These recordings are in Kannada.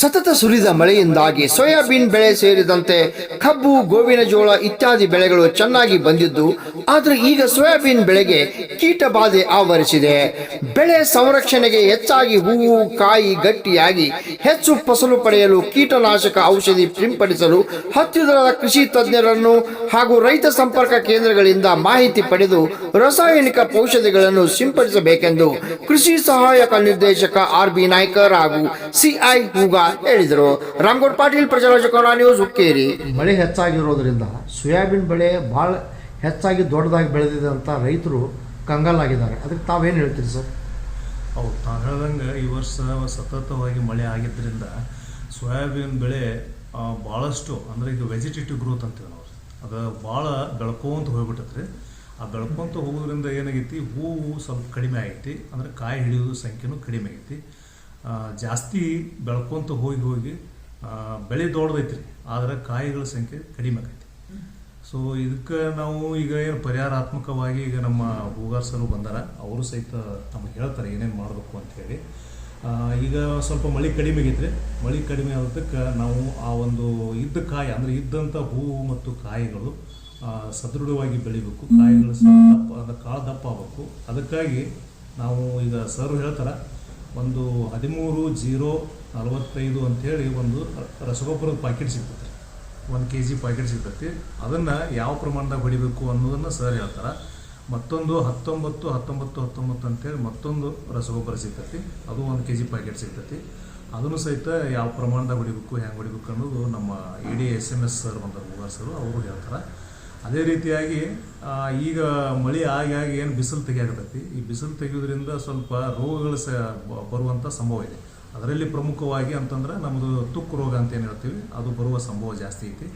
ಸತತ ಸುರಿದ ಮಳೆಯಿಂದಾಗಿ ಸೋಯಾಬೀನ್ ಬೆಳೆ ಸೇರಿದಂತೆ ಕಬ್ಬು, ಗೋವಿನ ಜೋಳ ಇತ್ಯಾದಿ ಬೆಳೆಗಳು ಚೆನ್ನಾಗಿ ಬಂದಿದ್ದು, ಆದರೆ ಈಗ ಸೋಯಾಬೀನ್ ಬೆಳೆಗೆ ಕೀಟ ಬಾಧೆ ಆವರಿಸಿದೆ. ಬೆಳೆ ಸಂರಕ್ಷಣೆಗೆ ಹೆಚ್ಚಾಗಿ ಹೂವು, ಕಾಯಿ ಗಟ್ಟಿಯಾಗಿ ಹೆಚ್ಚು ಫಸಲು ಪಡೆಯಲು ಕೀಟನಾಶಕ ಔಷಧಿ ಸಿಂಪಡಿಸಲು ಹತ್ತಿರದ ಕೃಷಿ ತಜ್ಞರನ್ನು ಹಾಗೂ ರೈತ ಸಂಪರ್ಕ ಕೇಂದ್ರಗಳಿಂದ ಮಾಹಿತಿ ಪಡೆದು ರಾಸಾಯನಿಕ ಔಷಧಿಗಳನ್ನು ಸಿಂಪಡಿಸಬೇಕೆಂದು ಕೃಷಿ ಸಹಾಯಕ ನಿರ್ದೇಶಕ ಆರ್ ಬಿ ನಾಯ್ಕರ್ ಹಾಗೂ ಸಿಐ ಹೂಗ ಹೇಳಿದರು. ರಾಮಗೌಡ ಪಾಟೀಲ್ ಪ್ರಜಾರಾಜಕ ನ್ಯೂಸ್ ಹುಕ್ಕೇರಿ. ಮಳೆ ಹೆಚ್ಚಾಗಿರೋದ್ರಿಂದ ಸೋಯಾಬೀನ್ ಬೆಳೆ ಭಾಳ ಹೆಚ್ಚಾಗಿ ದೊಡ್ಡದಾಗಿ ಬೆಳೆದಿದೆ ಅಂತ ರೈತರು ಕಂಗಾಲಾಗಿದ್ದಾರೆ. ಅದಕ್ಕೆ ತಾವೇನು ಹೇಳ್ತೀರಿ ಸರ್? ಹೌದು ತಾವು ಹೇಳ್ದಂಗೆ ಈ ವರ್ಷ ಸತತವಾಗಿ ಮಳೆ ಆಗಿದ್ದರಿಂದ ಸೋಯಾಬೀನ್ ಬೆಳೆ ಭಾಳಷ್ಟು ಅಂದರೆ ಈಗ ವೆಜಿಟೇಟಿವ್ ಗ್ರೋತ್ ಅಂತೀವಿ ನಾವು. ಅದು ಭಾಳ ಬೆಳ್ಕೊಂತ ಹೋಗ್ಬಿಟ್ಟತ್ರಿ. ಆ ಬೆಳ್ಕೊಂತ ಹೋಗೋದ್ರಿಂದ ಏನಾಗೈತಿ? ಹೂವು ಸ್ವಲ್ಪ ಕಡಿಮೆ ಆಗೈತಿ. ಅಂದರೆ ಕಾಯಿ ಹಿಡಿಯೋದು ಸಂಖ್ಯೆನೂ ಕಡಿಮೆ ಆಗೈತಿ. ಜಾಸ್ತಿ ಬೆಳ್ಕೊಂತ ಹೋಗಿ ಹೋಗಿ ಬೆಳೆ ದೊಡ್ಡದೈತ್ರಿ. ಆದರೆ ಕಾಯಿಗಳ ಸಂಖ್ಯೆ ಕಡಿಮೆ ಆಗೈತಿ ಸೊ ಇದಕ್ಕೆ ನಾವು ಈಗ ಏನು ಪರಿಹಾರಾತ್ಮಕವಾಗಿ ಈಗ ನಮ್ಮ ಹೂಗಾರ್ಸರು ಬಂದಾರ, ಅವರು ಸಹಿತ ನಮಗೆ ಹೇಳ್ತಾರೆ ಏನೇನು ಮಾಡಬೇಕು ಅಂತ ಹೇಳಿ. ಈಗ ಸ್ವಲ್ಪ ಮಳೆ ಕಡಿಮೆ ಆಗಿದ್ರೆ ಮಳೆ ಕಡಿಮೆ ಆದಕ್ಕೆ ನಾವು ಆ ಒಂದು ಇದ್ದ ಕಾಯಿ, ಅಂದರೆ ಇದ್ದಂಥ ಹೂವು ಮತ್ತು ಕಾಯಿಗಳು ಸದೃಢವಾಗಿ ಬೆಳಿಬೇಕು. ಕಾಯಿಗಳು ಸಹ ದಪ್ಪ ಕಾಳು ದಪ್ಪ ಆಗಬೇಕು. ಅದಕ್ಕಾಗಿ ನಾವು ಈಗ ಸರ್ ಹೇಳ್ತಾರೆ ಒಂದು ಹದಿಮೂರು ಜೀರೋ ನಲವತ್ತೈದು ಅಂಥೇಳಿ ಒಂದು ರಸಗೊಬ್ಬರದ ಪ್ಯಾಕೆಟ್ ರೀ ಒಂದು ಕೆ ಜಿ ಪ್ಯಾಕೆಟ್ ಸಿಗ್ತೈತಿ. ಅದನ್ನು ಯಾವ ಪ್ರಮಾಣದಾಗ ಹೊಡಿಬೇಕು ಅನ್ನೋದನ್ನು ಸರ್ ಹೇಳ್ತಾರೆ. ಮತ್ತೊಂದು ಹತ್ತೊಂಬತ್ತು ಹತ್ತೊಂಬತ್ತು ಹತ್ತೊಂಬತ್ತು ಅಂತೇಳಿ ಮತ್ತೊಂದು ರಸಗೊಬ್ಬರ ಸಿಗ್ತೈತಿ. ಅದು ಒಂದು ಕೆ ಜಿ ಪ್ಯಾಕೆಟ್ ಸಿಗ್ತೈತಿ. ಅದನ್ನು ಸಹಿತ ಯಾವ ಪ್ರಮಾಣದಾಗ ಹೊಡಿಬೇಕು, ಹೆಂಗೆ ಹೊಡಿಬೇಕು ಅನ್ನೋದು ನಮ್ಮ E D S M S sir ಬಂದ ಹೂಗಾರ್ ಸರ್ ಅವರು ಹೇಳ್ತಾರೆ. ಅದೇ ರೀತಿಯಾಗಿ ಈಗ ಮಳೆ ಆಗಿ ಆಗಿ ಏನು ಬಿಸಿಲು ತೆಗಿಯಾಕತ್ತೈತಿ ಈ ಬಿಸಿಲು ತೆಗೆಯೋದ್ರಿಂದ ಸ್ವಲ್ಪ ರೋಗಗಳು ಸ ಬರುವಂಥ ಸಂಭವ ಇದೆ. ಅದರಲ್ಲಿ ಪ್ರಮುಖವಾಗಿ ಅಂತಂದ್ರೆ ನಮ್ಮದು ತುಕ್ಕು ರೋಗ ಅಂತ ಏನು ಹೇಳ್ತೀವಿ, ಅದು ಬರುವ ಸಂಭವ ಜಾಸ್ತಿ ಐತಿ.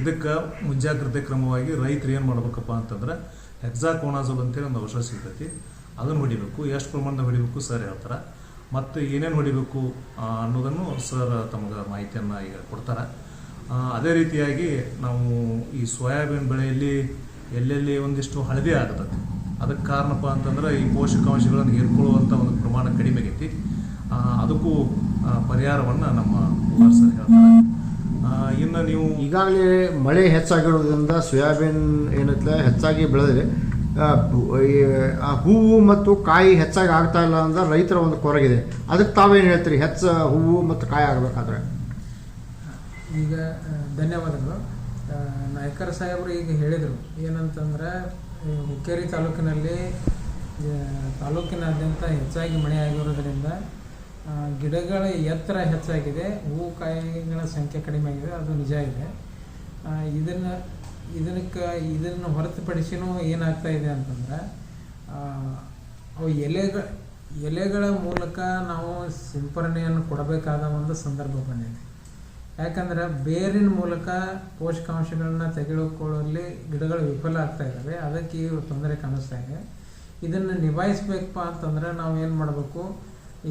ಇದಕ್ಕೆ ಮುಂಜಾಗ್ರತೆ ಕ್ರಮವಾಗಿ ರೈತರು ಏನು ಮಾಡ್ಬೇಕಪ್ಪ ಅಂತಂದ್ರೆ ಹೆಕ್ಸಾಕೋನಾಜಲ್ ಅಂತೇಳಿ ಒಂದು ಔಷಧ ಸಿಗ್ತೈತಿ. ಅದನ್ನು ಹೊಡಿಬೇಕು. ಎಷ್ಟು ಪ್ರಮಾಣದ ಹೊಡಿಬೇಕು ಸರ್ ಹೇಳ್ತಾರೆ? ಮತ್ತು ಏನೇನು ಹೊಡಿಬೇಕು ಅನ್ನೋದನ್ನು ಸರ್ ತಮಗೆ ಮಾಹಿತಿಯನ್ನು ಈಗ ಕೊಡ್ತಾರೆ? ಅದೇ ರೀತಿಯಾಗಿ ನಾವು ಈ ಸೋಯಾಬೀನ್ ಬೆಳೆಯಲ್ಲಿ ಎಲ್ಲೆಲ್ಲಿ ಒಂದಿಷ್ಟು ಹಳದಿ ಆಗ್ತದೆ. ಅದಕ್ಕೆ ಕಾರಣಪ್ಪ ಅಂತಂದ್ರೆ ಈ ಪೋಷಕಾಂಶಗಳನ್ನು ಹೀರ್ಕೊಳ್ಳುವಂಥ ಒಂದು ಪ್ರಮಾಣ ಕಡಿಮೆ ಆಗೈತಿ. ಅದಕ್ಕೂ ಪರಿಹಾರವನ್ನು ನಮ್ಮ ಕುಮಾರ್ ಸರ್ ಹೇಳ್ತಾರೆ. ಇನ್ನು ನೀವು ಈಗಾಗಲೇ ಮಳೆ ಹೆಚ್ಚಾಗಿರೋದ್ರಿಂದ ಸೋಯಾಬೀನ್ ಏನೈತಲ್ಲ ಹೆಚ್ಚಾಗಿ ಬೆಳೆದ್ರೆ ಆ ಹೂವು ಮತ್ತು ಕಾಯಿ ಹೆಚ್ಚಾಗಿ ಆಗ್ತಾ ಇಲ್ಲ ಅಂದ್ರೆ ರೈತರ ಒಂದು ಕೊರಗಿದೆ. ಅದಕ್ಕೆ ತಾವೇನು ಹೇಳ್ತೀರಿ? ಹೆಚ್ಚು ಹೂವು ಮತ್ತು ಕಾಯಿ ಆಗಬೇಕಾದ್ರೆ? ಈಗ ಧನ್ಯವಾದಗಳು. ನಾಯ್ಕರ ಸಾಹೇಬರು ಈಗ ಹೇಳಿದರು. ಏನಂತಂದ್ರೆ ಹುಕ್ಕೇರಿ ತಾಲೂಕಿನಲ್ಲಿ ತಾಲೂಕಿನಾದ್ಯಂತ ಹೆಚ್ಚಾಗಿ ಮಳೆ ಆಗಿರೋದರಿಂದ ಗಿಡಗಳ ಎತ್ತರ ಹೆಚ್ಚಾಗಿದೆ. ಹೂವು, ಕಾಯಿಗಳ ಸಂಖ್ಯೆ ಕಡಿಮೆ ಆಗಿದೆ. ಅದು ನಿಜ ಇದೆ. ಇದನ್ನು ಇದಕ್ಕೆ ಇದನ್ನು ಹೊರತುಪಡಿಸಿನೂ ಏನಾಗ್ತಾ ಇದೆ ಅಂತಂದ್ರೆ ಅವು ಎಲೆಗಳ ಎಲೆಗಳ ಮೂಲಕ ನಾವು ಸಿಂಪರಣೆಯನ್ನು ಕೊಡಬೇಕಾದ ಒಂದು ಸಂದರ್ಭ ಬಂದಿದೆ. ಯಾಕಂದ್ರೆ ಬೇರಿನ ಮೂಲಕ ಪೋಷಕಾಂಶಗಳನ್ನ ತೆಗೆದುಕೊಳ್ಳುವಲ್ಲಿ ಗಿಡಗಳು ವಿಫಲ ಆಗ್ತಾ ಇದ್ದಾವೆ. ಅದಕ್ಕೆ ಈ ತೊಂದರೆ ಕಾಣಿಸ್ತಾ ಇದೆ. ಇದನ್ನು ನಿಭಾಯಿಸ್ಬೇಕಪ್ಪ ಅಂತಂದ್ರೆ ನಾವು ಏನು ಮಾಡಬೇಕು?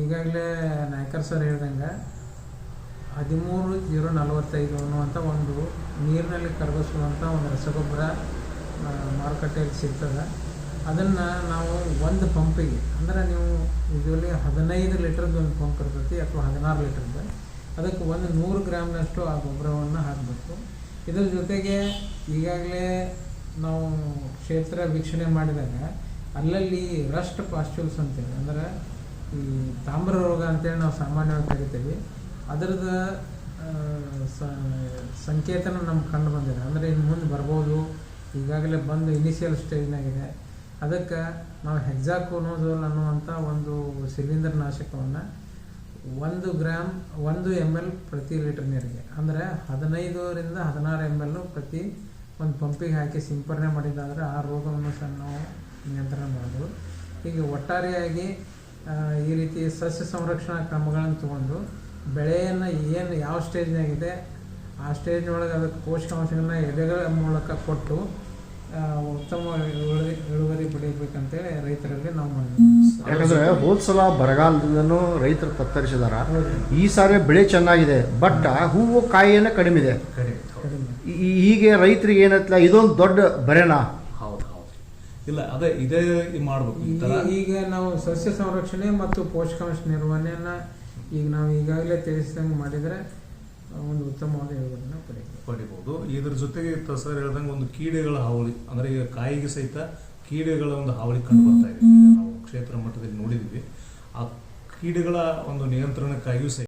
ಈಗಾಗಲೇ ನಾಯ್ಕರ್ ಸರ್ ಹೇಳ್ದಂಗೆ ಹದಿಮೂರು ಜೀರೋ ನಲವತ್ತೈದು ಅನ್ನುವಂಥ ಒಂದು ನೀರಿನಲ್ಲಿ ಕರಗಿಸುವಂಥ ಒಂದು ರಸಗೊಬ್ಬರ ಮಾರುಕಟ್ಟೆಯಲ್ಲಿ ಸಿಗ್ತದೆ. ಅದನ್ನು ನಾವು ಒಂದು ಪಂಪಿಗೆ, ಅಂದರೆ ನೀವು ಇದರಲ್ಲಿ ಹದಿನೈದು ಲೀಟ್ರದ್ದು ಒಂದು ಪಂಪ್ ಇರ್ತೈತಿ ಅಥವಾ ಹದಿನಾರು ಲೀಟ್ರದ್ದು. ಅದಕ್ಕೆ ಒಂದು ನೂರು ಗ್ರಾಮ್ನಷ್ಟು ಆ ಗೊಬ್ಬರವನ್ನು ಹಾಕಬೇಕು. ಇದರ ಜೊತೆಗೆ ಈಗಾಗಲೇ ನಾವು ಕ್ಷೇತ್ರ ವೀಕ್ಷಣೆ ಮಾಡಿದಾಗ ಅಲ್ಲಲ್ಲಿ ರಸ್ಟ್ ಪಾಸ್ಟ್ಯೂಲ್ಸ್ ಅಂತೇಳಿ, ಅಂದರೆ ಈ ತಾಮ್ರ ರೋಗ ಅಂತೇಳಿ ನಾವು ಸಾಮಾನ್ಯವಾಗಿ ಕರಿತೀವಿ. ಅದರದ ಸಂಕೇತನ ನಮ್ಗೆ ಕಂಡು ಬಂದಿದೆ. ಅಂದರೆ ಇನ್ನು ಮುಂದೆ ಬರ್ಬೋದು. ಈಗಾಗಲೇ ಬಂದು ಇನಿಷಿಯಲ್ ಸ್ಟೇಜ್ನಾಗಿದೆ ಅದಕ್ಕೆ ನಾವು ಹೆಕ್ಸಾಕೋನೋಸೋಲ್ ಅನ್ನುವಂಥ ಒಂದು ಸಿಲಿಂಡರ್ ನಾಶಕವನ್ನು ಒಂದು ಗ್ರಾಮ್ ಒಂದು ಎಂ ಎಲ್ ಪ್ರತಿ ಲೀಟರ್ ನೀರಿಗೆ. ಅಂದರೆ ಹದಿನೈದರಿಂದ ಹದಿನಾರು ಎಂ ಎಲ್ ಪ್ರತಿ ಒಂದು ಪಂಪಿಗೆ ಹಾಕಿ ಸಿಂಪರಣೆ ಮಾಡಿದ್ದಾದರೆ ಆ ರೋಗವನ್ನು ಸಹ ನಾವು ನಿಯಂತ್ರಣ ಮಾಡ್ಬೋದು. ಹೀಗೆ ಒಟ್ಟಾರೆಯಾಗಿ ಈ ರೀತಿ ಸಸ್ಯ ಸಂರಕ್ಷಣಾ ಕ್ರಮಗಳನ್ನು ತಗೊಂಡು ಬೆಳೆಯನ್ನು ಏನು ಯಾವ ಸ್ಟೇಜ್ನಾಗಿದೆ ಆ ಸ್ಟೇಜ್ನೊಳಗೆ ಅದಕ್ಕೆ ಪೋಷಕಾಂಶಗಳನ್ನ ಎಲೆಗಳ ಮೂಲಕ ಕೊಟ್ಟು ಉತ್ತಮ ಇಳುವರಿ ಇಳುವರಿ ಪಡೆಯಬೇಕಂತೇಳಿ ರೈತರಲ್ಲಿ ನಾವು ಮಾಡಿದ್ವಿ. ಯಾಕಂದ್ರೆ ಹೋದ ಸಲ ಬರಗಾಲದಿಂದನೂ ರೈತರು ತತ್ತರಿಸಿದಾರ. ಈ ಸಾರಿ ಬೆಳೆ ಚೆನ್ನಾಗಿದೆ ಬಟ್ ಹೂವು ಕಾಯಿಯನ್ನ ಕಡಿಮೆ ಇದೆ ಹೀಗೆ ರೈತರಿಗೆ ಏನತ್ಲ ಇದೊಂದು ದೊಡ್ಡ ಬರೆನಾ? ಹೌದು ಹೌದು. ಇಲ್ಲ ಅದೇ ಇದೇ ಮಾಡಬೇಕು ಈ ಥರ ಈಗ ನಾವು ಸಸ್ಯ ಸಂರಕ್ಷಣೆ ಮತ್ತು ಪೋಷಕಾಂಶ ನಿರ್ವಹಣೆಯನ್ನ ಈಗ ನಾವು ಈಗಾಗಲೇ ತಿಳಿಸಿದಂಗೆ ಮಾಡಿದರೆ ಒಂದು ಉತ್ತಮವಾದ ಇಳುವರಿನ ಪಡೆಯಬಹುದು. ಪಡಿಬೋದು. ಇದರ ಜೊತೆಗೆ ಸರ್ ಹೇಳ್ದಂಗೆ ಒಂದು ಕೀಡೆಗಳ ಹಾವಳಿ, ಅಂದ್ರೆ ಈಗ ಕಾಯಿಗೆ ಸಹಿತ ಕೀಡೆಗಳ ಒಂದು ಹಾವಳಿ ಕಂಡು ಬರ್ತಾ ಇದೆ. ನಾವು ಕ್ಷೇತ್ರ ಮಟ್ಟದಲ್ಲಿ ನೋಡಿದ್ವಿ ಆ ಕೀಡೆಗಳ ಒಂದು ನಿಯಂತ್ರಣಕ್ಕಾಗಿಯೂ ಸಹಿತ